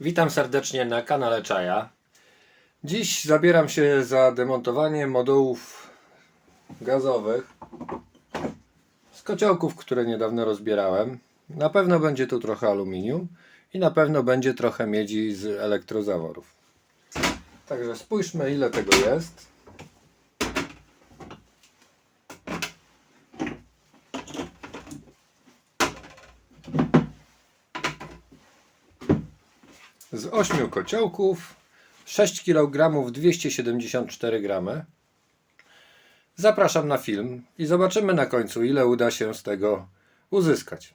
Witam serdecznie na kanale Czaja. Dziś zabieram się za demontowanie modułów gazowych z kociołków, które niedawno rozbierałem. Na pewno będzie tu trochę aluminium i na pewno będzie trochę miedzi z elektrozaworów. Także spójrzmy ile tego jest. Z 8 kociołków 6 kg 274 gramy. Zapraszam na film i zobaczymy na końcu ile uda się z tego uzyskać.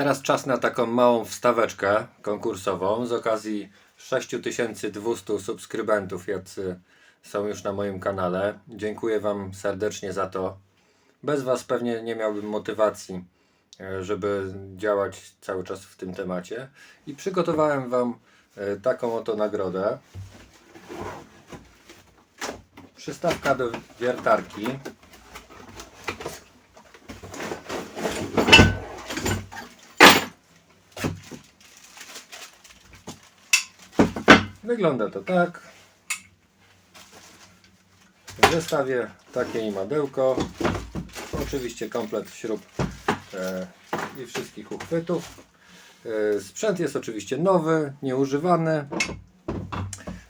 Teraz czas na taką małą wstaweczkę konkursową z okazji 6200 subskrybentów, jacy są już na moim kanale. Dziękuję Wam serdecznie za to. Bez Was pewnie nie miałbym motywacji, e, żeby działać cały czas w tym temacie. I przygotowałem Wam e, taką oto nagrodę. Przystawka do wiertarki. Wygląda to tak. W zestawie takie imadełko. Oczywiście komplet śrub e, i wszystkich uchwytów. E, sprzęt jest oczywiście nowy, nieużywany.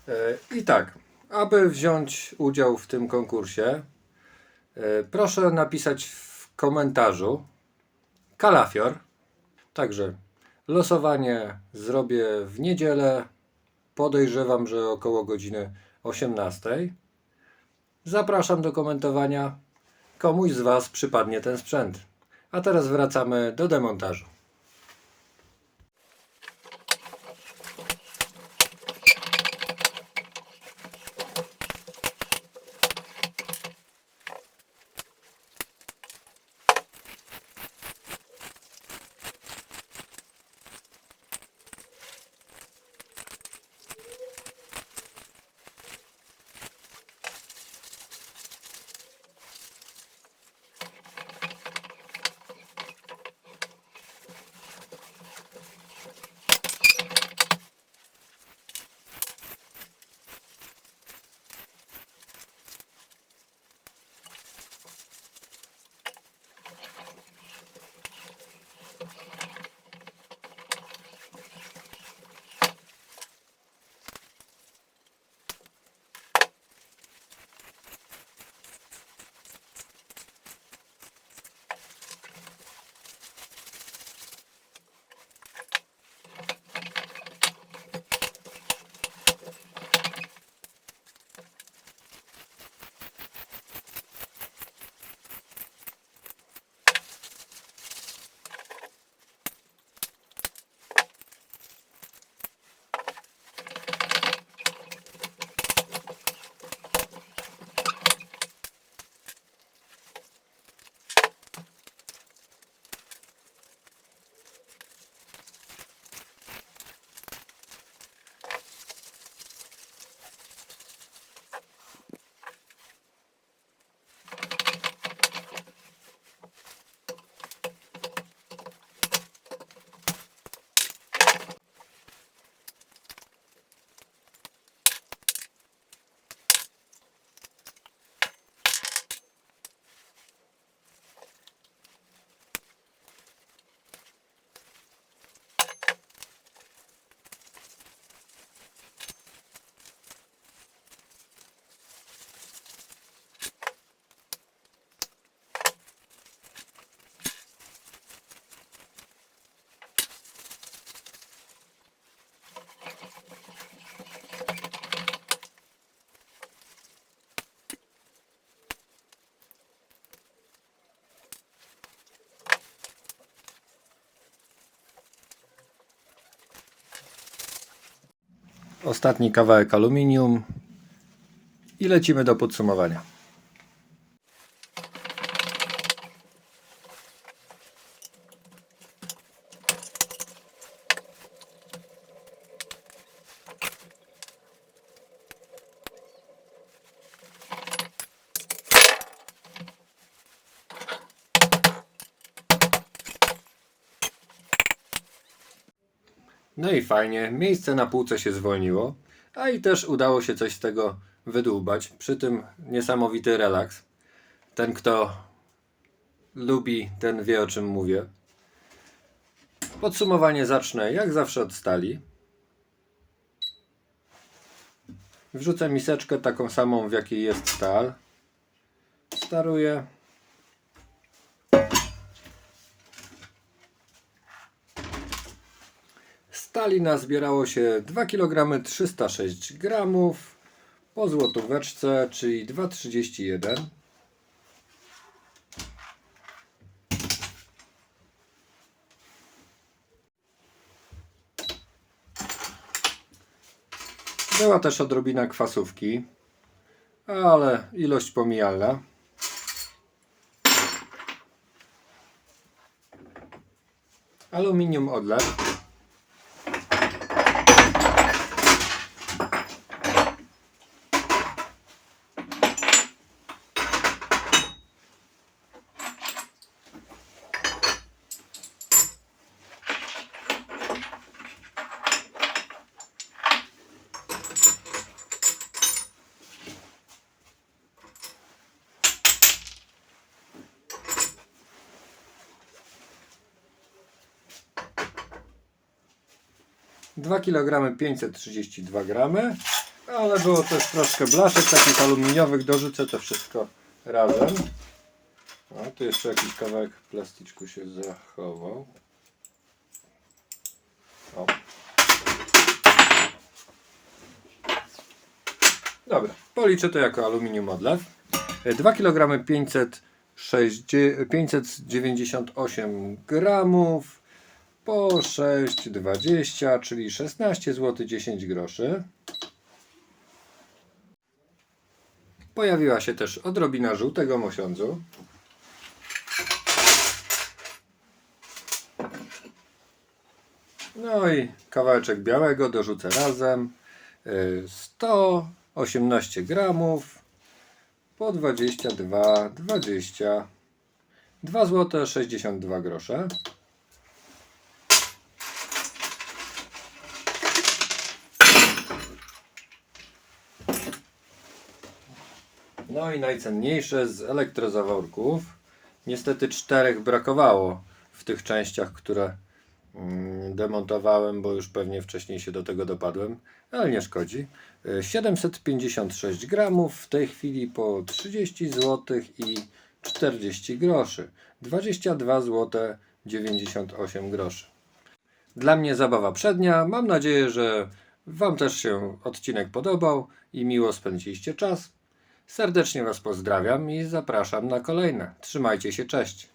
E, I tak, aby wziąć udział w tym konkursie, proszę napisać w komentarzu kalafior. Także losowanie zrobię w niedzielę. Podejrzewam, że około godziny 18. Zapraszam do komentowania. Komuś z Was przypadnie ten sprzęt. A teraz wracamy do demontażu. Ostatni kawałek aluminium i lecimy do podsumowania. No i fajnie, miejsce na półce się zwolniło, a i też udało się coś z tego wydłubać. Przy tym niesamowity relaks. Ten, kto lubi, ten wie o czym mówię. Podsumowanie zacznę jak zawsze od stali. Wrzucę miseczkę taką samą, w jakiej jest stal. Staruję. stali nazbierało się 2 kg 306 g po złotóweczce, czyli 2,31 Była też odrobina kwasówki, ale ilość pomijalna. Aluminium odlew. Dwa kg 532 gramy, ale było też troszkę blaszek takich aluminiowych, dorzucę to wszystko razem. A tu jeszcze jakiś kawałek plasticzku się zachował. O. Dobra, policzę to jako aluminium odlew. 2 kg 598 gramów po 6,20, czyli 16 zł 10 groszy. Pojawiła się też odrobina żółtego mosiądzu. No i kawałeczek białego dorzucę razem. Y, 118 gramów po 22, 20, 2 zł 62 grosze. No i najcenniejsze z elektrozaworków. Niestety czterech brakowało w tych częściach, które mm, demontowałem, bo już pewnie wcześniej się do tego dopadłem, ale nie szkodzi. Y, 756 gramów, w tej chwili po 30 zł i 40 groszy. 22 zł 98 groszy. Dla mnie zabawa przednia. Mam nadzieję, że Wam też się odcinek podobał i miło spędziliście czas. Serdecznie Was pozdrawiam i zapraszam na kolejne. Trzymajcie się, cześć.